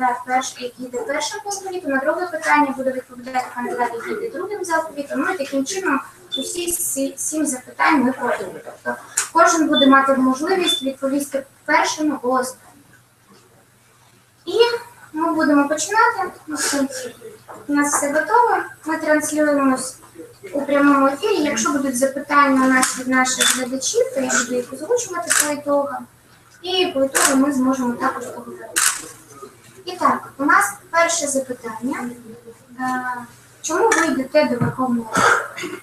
кандидат перший, який йде першим по на друге питання буде відповідати кандидат, який йде другим за алфавітом. Ну і таким чином усі сім запитань ми пройдемо. Тобто кожен буде мати можливість відповісти першим або. І ми будемо починати. У нас все готово. Ми транслюємось у прямому ефірі. Якщо будуть запитання у нас від наших глядачів, то я буду їх озвучувати по ітогам. І по ітогам ми зможемо також поговорити. І так, у нас перше запитання. Е, Чому ви йдете до Верховної Ради?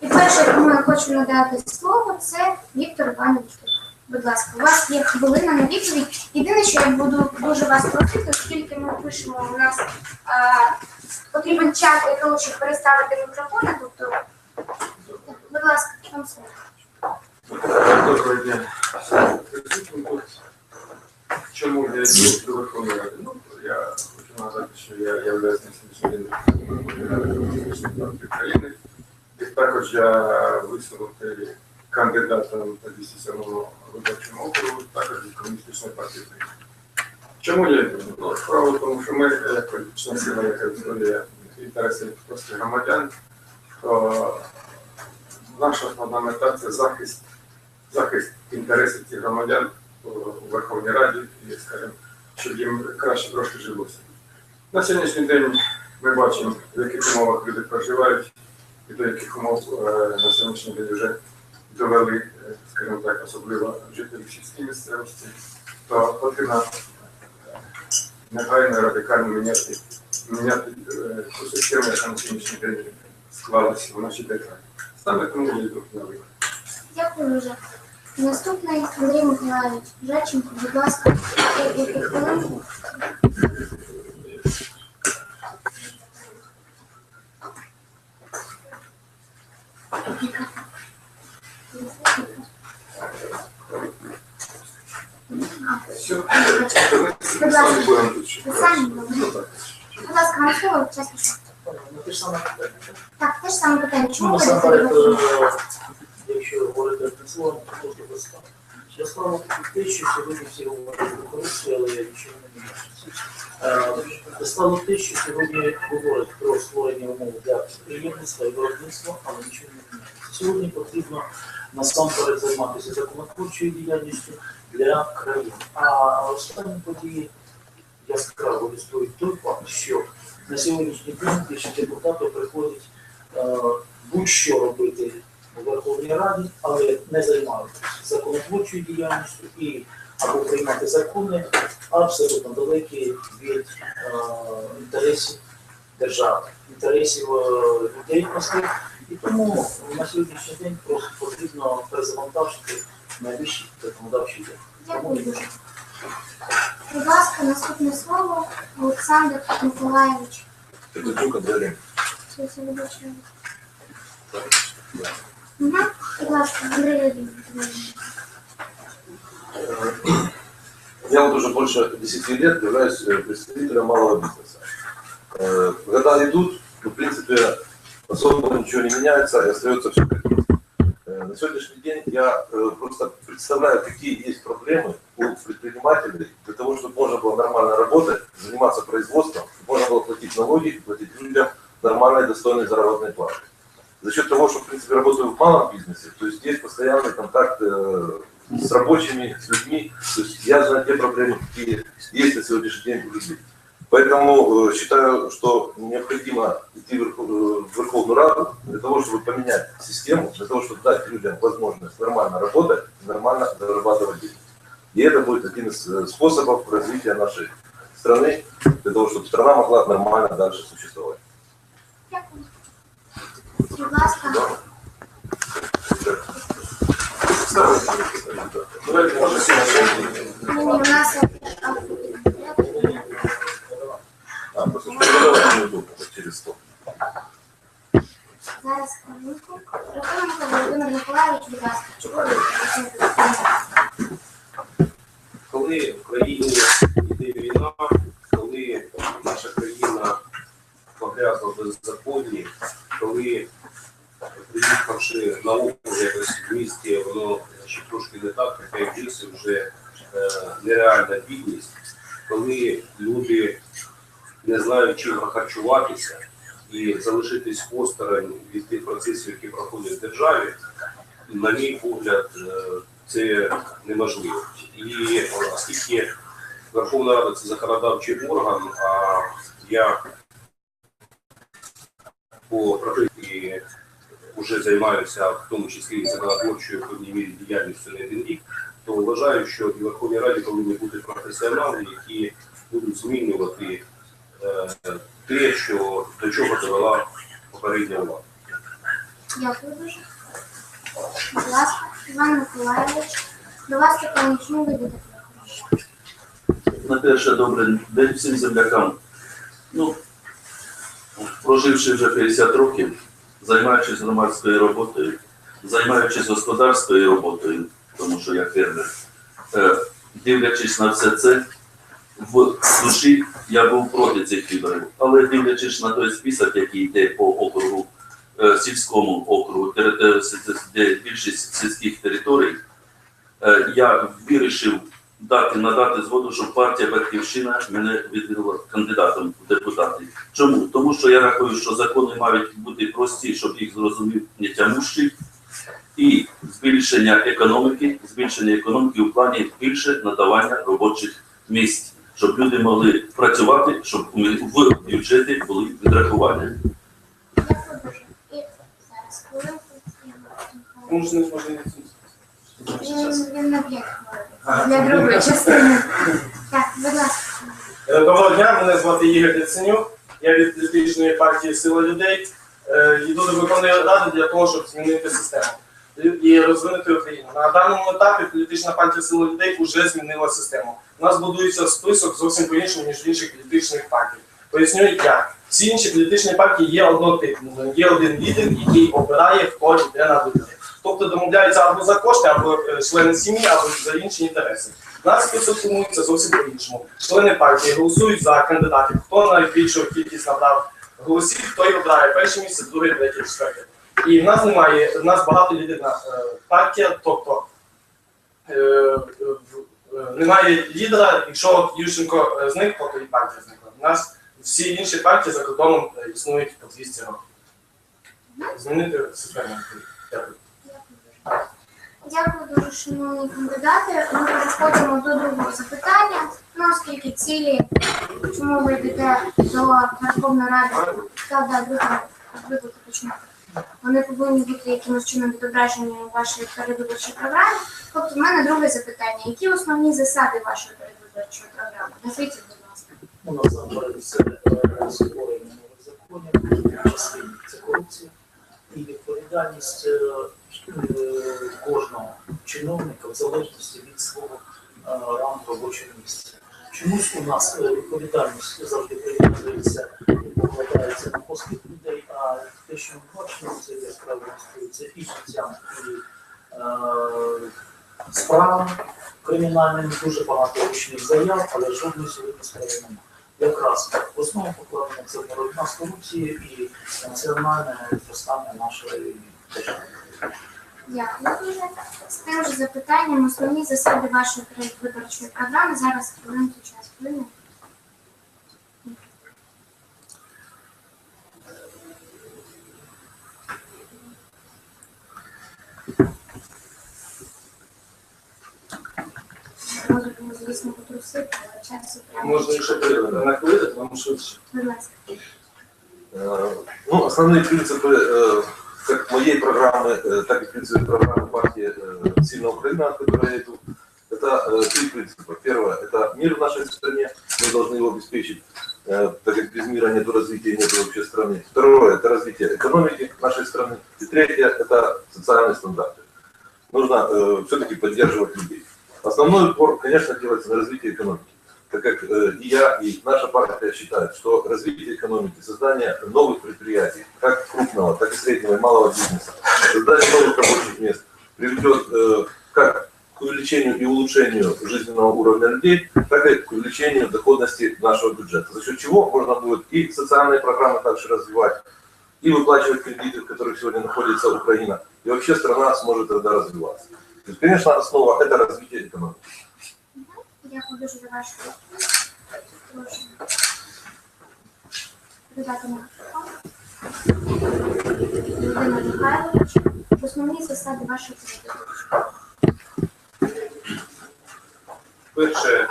І перше, кому я хочу надати слово, це Віктор Іванович. Будь ласка, у вас є хвилина на відповідь. Єдине, що я буду дуже вас просити, оскільки ми пишемо, у нас а, потрібен час для того, щоб переставити мікрофони. Тобто, будь ласка, вам слово. Доброго дня. Чому я йду до Верховної Ради? Ну, я хочу нагадати, що я являюсь національним України. І також я висунутий кандидатом по 207 виборчому округу, також від комуністичної партії України. Чому я йду? Ну, справа в тому, що ми, як політична сила, яка відстоює інтереси простих громадян, то наша основна мета це захист захист інтересів цих громадян у Верховній Раді і, скажімо, щоб їм краще трошки жилося. На сьогоднішній день ми бачимо, в яких умовах люди проживають, і до яких умов е, на сьогоднішній день вже довели, е, скажімо так, особливо жителі сільській місцевості, то потрібно е, негайно радикально міняти, міняти ту систему, яка на сьогоднішній день склалася в нашій державі. Саме тому я йду на вибори. Дякую дуже. Наступний Андрій Миколаївич Жаченко, будь ласка, декілька хвилин. Будь ласка, ви самі так. Будь ласка, вам слово, питання. Так, те ж саме питання. Чому ви йдете якщо говорити одним словом, то трошки просто. Я справа в те, що сьогодні всі говорять про корупцію, але я нічого не міняю. Справа в те, що сьогодні говорять про створення умов для підприємництва і виробництва, але нічого не міняється. Сьогодні потрібно насамперед займатися законотворчою діяльністю для країни. А останні події яскраво ілюструють той факт, що на сьогоднішній день більше депутатів приходять е, будь-що робити у Верховній Раді, але не займаються законотворчою діяльністю і або приймати закони абсолютно далекі від е, інтересів держави, інтересів е, людей простих. І тому на сьогоднішній день просто потрібно перезавантажити. Тому Дякую дуже. Будь ласка, наступне слово Олександр Андрій. Щось я вибачаю. Я вот уже больше 10 лет являюсь э, представителем малого бизнеса. Э, Года идут, но, в принципе, особо ничего не меняется и остается все как есть. Э, На сегодняшний день я просто представляю, какие есть проблемы у предпринимателей для того, чтобы можно было нормально работать, заниматься производством, можно было платить налоги, платить людям нормальные, достойные заработные платы. За счет того, что, в принципе, работаю в малом бизнесе, то есть есть постоянный контакт э, с рабочими, с людьми, то есть я знаю те проблемы, какие есть на сегодняшний день у людей. Поэтому э, считаю, что необходимо идти э, в Верховную Раду для того, чтобы поменять систему, для того, чтобы дать людям возможность нормально работать, нормально зарабатывать деньги. И это будет один из способов развития нашей страны, для того, чтобы страна могла нормально дальше существовать. Зараз хвилинку. Рахунок Володимир будь ласка. Коли в країні йде війна, коли наша країна погрязла беззаконні, коли приїхавши на округ якось в місті, воно ще трошки не так, таке лісі вже е, нереальна біль. коли люди не знають, чим харчуватися, і залишитись осторонь від тих процесів, які проходять в державі, на мій погляд, е, це неможливо. І оскільки Верховна Рада це законодавчий орган, а я по професії вже займаюся в тому числі і законотворчою в певній мірі діяльністю не один рік, то вважаю, що в Верховній Раді повинні бути професіонали, які будуть змінювати е, те, що до чого довела попередня влада. Дякую дуже. Будь ласка, Іван Миколаївич, до вас питання, чому ви На перше добрий день всім землякам. Ну, проживши вже 50 років, займаючись громадською роботою, займаючись господарською роботою, тому що я фермер, е, дивлячись на все це, в душі я був проти цих виборів. Але дивлячись на той список, який йде по округу, е, сільському округу, е, де більшість сільських територій, я вирішив дати надати згоду, щоб партія Батьківщина мене відвідала кандидатом в депутати. Чому? Тому що я рахую, що закони мають бути прості, щоб їх зрозумів не тямущий, і збільшення економіки, збільшення економіки у плані більше надавання робочих місць, щоб люди могли працювати, щоб у- в бюджеті були відрахування. Можна не можна Для другої частини. Так, будь ласка. Е, Доброго дня, мене звати Ігор Яценюк. Я від політичної партії Сила людей. Е, Йду до Верховної Ради для того, щоб змінити систему і- розвинути Україну. На даному етапі політична партія Сила людей вже змінила систему. У нас будується список зовсім по-іншому, ніж в інших політичних партій. Поясню як. Всі інші політичні партії є однотипними. Є один лідер, який обирає, хто йде на вибори. Тобто домовляються або за кошти, або е, члени сім'ї, або за інші інтереси. У нас список зовсім по-іншому. Члени партії голосують за кандидатів, хто найбільшу кількість набрав голосів, той обирає перше місце, друге, третє, четверте. І в нас немає, в нас багато лідерна е, партія, тобто е, немає лідера, якщо Ющенко зник, то і партія зникла. У нас всі інші партії за кордоном існують по 200 років. Змінити систему. Дякую. Дякую дуже, шановні кандидати. Ми переходимо до другого запитання. Ну, оскільки цілі, чому ви йдете до Верховної Ради, та да, друге, друге. Вони повинні бути якимось чином відображені у вашій передвиборчій програмі. Тобто, в мене друге запитання. Які основні засади вашої передвиборчої програми? Назвіть, будь ласка. Ну, насамперед, це е, створення нових законів, частині це корупція і відповідальність е, е, кожного чиновника в залежності від свого е, рангу робочого місця. Чомусь у нас відповідальність завжди прив'язується і покладається на поспіх людей, а те, що ми бачимо, це як правило стосується і життям, і справами кримінальними, дуже багато ручних заяв, але жодної сьогодні справи немає якраз в основу покладена це боротьба з корупцією і національне зростання нашої держави. Дякую дуже. З тим же запитанням основні засади вашої передвиборчої програми. Зараз хвилинку час хвилини. Звісно, потрусити, але часу прямо. Можна ще на хвилину, тому швидше. Будь ласка. Э, Ну, основные принципы э, как моей программы, э, так и в принципе программы партии э, «Сильная Украина», от иду, это э, три принципа. Первое – это мир в нашей стране, мы должны его обеспечить, э, так как без мира нет развития, нет вообще страны. Второе – это развитие экономики нашей страны. И третье – это социальные стандарты. Нужно все-таки поддерживать людей. Основной упор, конечно, делается на развитие экономики. Так как э, и я, и наша партия считают, что развитие экономики, создание новых предприятий, как крупного, так и среднего и малого бизнеса, создание новых рабочих мест приведет э, как к увеличению и улучшению жизненного уровня людей, так и к увеличению доходности нашего бюджета, за счет чего можно будет и социальные программы также развивать, и выплачивать кредиты, в которых сегодня находится Украина, и вообще страна сможет тогда развиваться. То есть, конечно, основа – это развитие экономики. Дякую дуже за вашу. Прошу. Передати Михайлович, основні засади вашої передачі. Перше,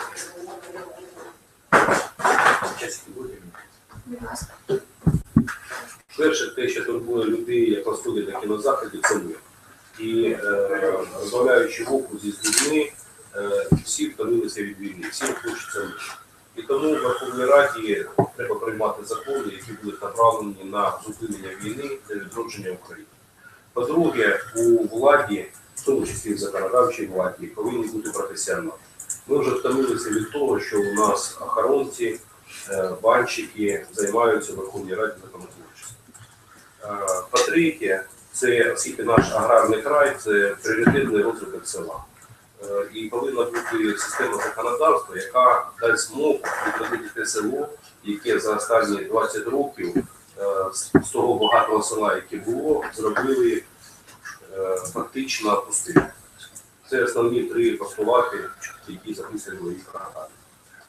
перше, те, що турбує людей, як розходять на кінозаході, це мир. І е, розмовляючи в окрузі з людьми, е, всі втомилися від війни, всім хочеться мир. І тому в Верховній Раді треба приймати закони, які будуть направлені на зупинення війни та відродження України. По-друге, у владі, в тому числі в законодавчій владі, повинні бути професіонали. Ми вже втомилися від того, що у нас охоронці, е, банщики займаються в Верховній Раді законотворчістю. Е, По-третє, це оскільки наш аграрний край це пріоритетний розвиток села. Е, І повинна бути система законодавства, яка дасть змогу відновити те село, яке за останні 20 років е, з з того багатого села, яке було, зробили е, фактично пустим. Це основні три постулати, які записані в моїй програмі.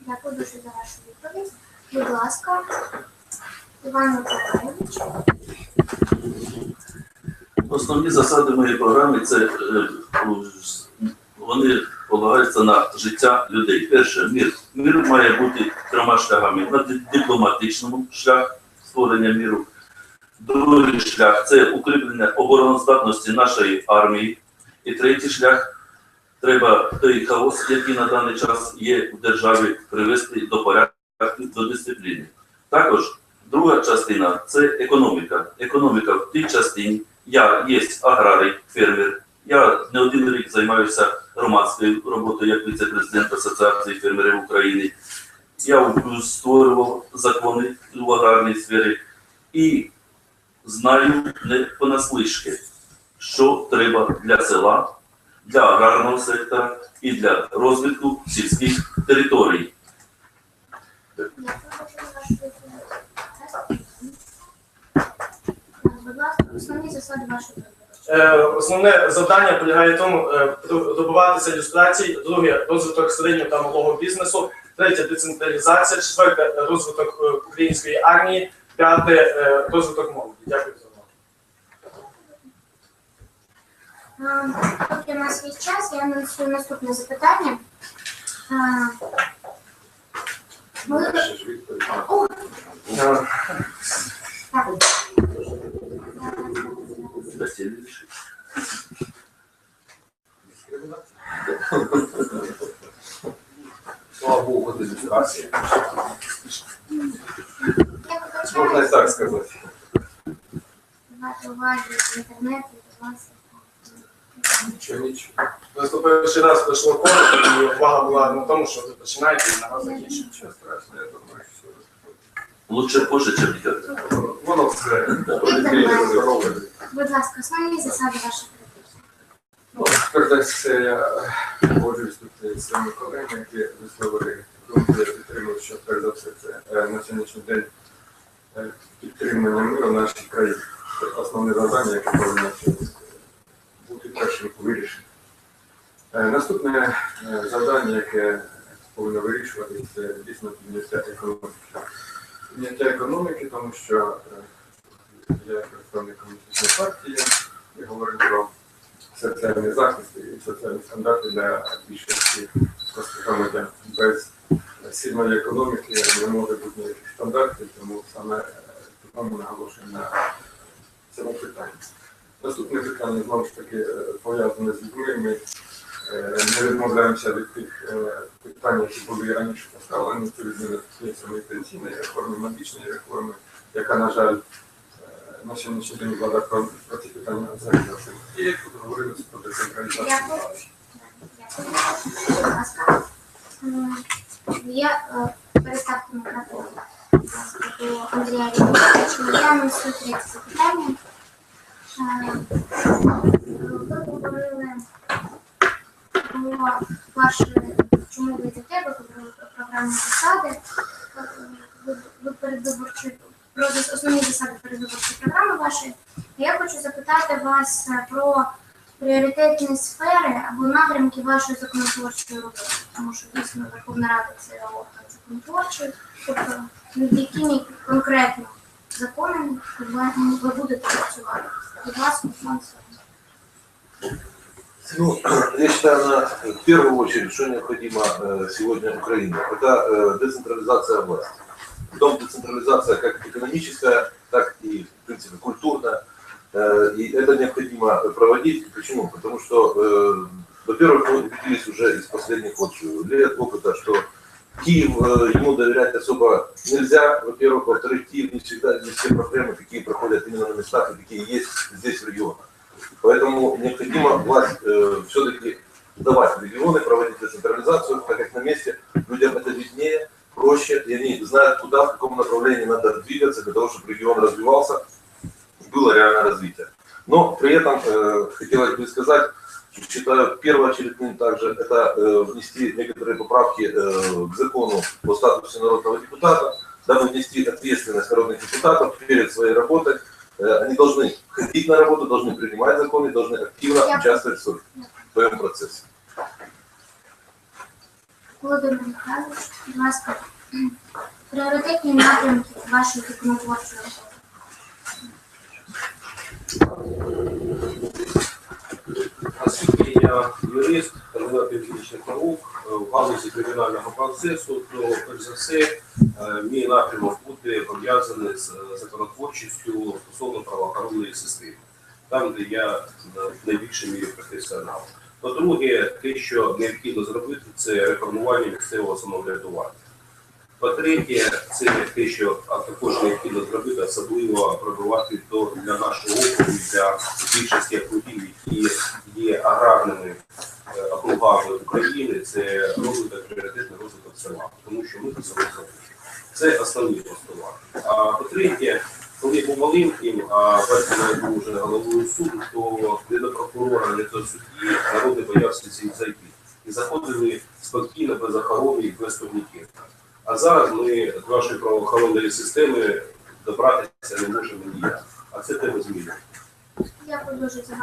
Дякую дуже за вашу відповідь. Будь ласка, Іван Миколаївич. Основні засади моєї програми це е, вони полагаються на життя людей. Перше, мір. Мір має бути трьома шляхами. На дипломатичному шлях створення міру. Другий шлях це укріплення обороноздатності нашої армії. І третій шлях треба той хаос, який на даний час є в державі, привести до порядку, до дисципліни. Також друга частина це економіка. Економіка в тій частині. Я є аграрій, фермер. Я не один рік займаюся громадською роботою як віце-президент Асоціації фермерів України. Я створював закони в аграрній сфері і знаю не понаслишки, що треба для села, для аграрного сектора і для розвитку сільських територій. Дякую дуже за вашу відповідь. Будь ласка, основні засади вашої передачі. Е, Основне завдання полягає в тому е, добиватися ілюстрацій, друге розвиток середнього та малого бізнесу, третє децентралізація, четверте розвиток е, української армії, п'яте розвиток молоді. Дякую за увагу. Поки у нас є час, я анонсую наступне запитання. Ми... О, Е, так. Васильович. Слава Богу, це ілюстрація. Я Можна і вибачаюсь. так. Нічого, нічого. Просто перший раз пройшло коротко, і увага була на тому, що ви починаєте і на вас закінчуєте. Нічого страшного, я думаю, Лучше позже, чем никогда. воно все. Будь ласка, основні засади передачі. Ну, перш я погоджуюсь тут з своїми колегами, які висловили думку, я підтримую, що перш за все це е, на сьогоднішній день е, підтримання миру в нашій країні. Це основне завдання, яке повинно бути першим вирішеним. Е, Наступне завдання, яке повинно вирішувати, це дійсно підняття економіки. Підняття економіки, тому що е, я представник комуністичної партії, я говорю про соціальний захист і соціальні стандарти для більшості громадян. Без сильної економіки не може бути ніяких стандартів, тому саме тому наголошуємо на цьому питанні. Наступне питання знову ж таки е, пов'язане з людьми. Ми е, не відмовляємося від тих е, питань, які були раніше поставлені. Це відміни самої пенсійної реформи, медичної реформи, яка, на жаль, е, на сьогоднішній день влада про, про ці питання взагалі не говорить. І як тут говорилося про децентралізацію. Дякую. Дякую. Будь ласка. М, Я е, переставте мікрофон будь ласка, до Андрія Вікторовича. Я анонсую третє запитання. Е, Ви говорили про чому ви йдете, ви говорили про програмні засади, е, ви, ви передвиборчі, про основні засади передвиборчої програми вашої. Я хочу запитати вас е, про пріоритетні сфери або напрямки вашої законотворчої роботи, тому що дійсно Верховна Рада це орган законотворчий, тобто над якими конкретно законами ви будете працювати. Будь ласка, пан Сергій. Ну, я считаю, на, в первую очередь, что необходимо э, сегодня Украине, это э, децентрализация власти. Притом децентрализация как экономическая, так и, в принципе, культурная. Э, и это необходимо проводить. Почему? Потому что, э, во-первых, мы убедились уже из последних вот лет опыта, что Киев, ему доверять особо нельзя, во-первых. Во-вторых, Киев не всегда, не все проблемы, какие проходят именно на местах, и какие есть здесь в регионах. Поэтому необходимо власть э, все-таки давать регионы, проводить децентрализацию, так как на месте людям это виднее, проще, и они знают, куда, в каком направлении надо двигаться для того, чтобы регион развивался, было реальное развитие. Но при этом э, хотелось бы сказать, считаю первоочередным также это э, внести некоторые поправки э, к закону о статусе народного депутата, дабы внести ответственность народных депутатов перед своей работой. Э, они должны ходить на работу, должны принимать законы, должны активно Я- участвовать в своем- в своем процессе. Володимир Михайлович, будь ласка, пріоритетні напрямки вашої законотворчої роботи. Оскільки я юрист, кандидат юридичних наук е, в галузі кримінального процесу, то перш за все е, мій напрямок буде пов'язаний з законотворчістю стосовно правоохоронної системи, там, де я е, в найбільшій мірі професіонал. По-друге, те, що необхідно зробити, це реформування місцевого самоврядування. По-третє, це те, що також необхідно зробити, особливо пробувати до для нашого округу, для більшості округів, які є аграрними е, округами України, це розвиток пріоритетний розвиток села, тому що ми це забули. Це основні постулати. А по-третє, коли був маленьким, а батько був вже головою суду, то не до прокурора, не до судді народи боявся цим зайти. І заходили спокійно, без охорони і без турніків. А зараз ми з нашої правоохоронної системи добратися не можемо ніяк. А це треба змінити. Я продовжую за.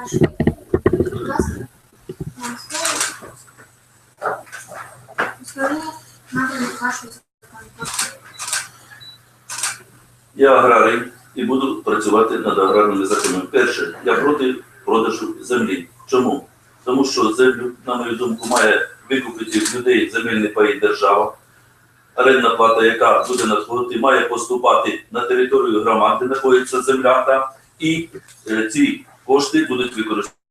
Будь ласка, вам слово. Основні напрямки вашої законотворчої роботи. Я аграрій і буду працювати над аграрними законами. Перше, я проти продажу землі. Чому? Тому що землю, на мою думку, має викупити в людей земельний паї держава. Орендна плата, яка буде надходити, має поступати на територію громади, знаходиться земля та і е, ці кошти будуть використані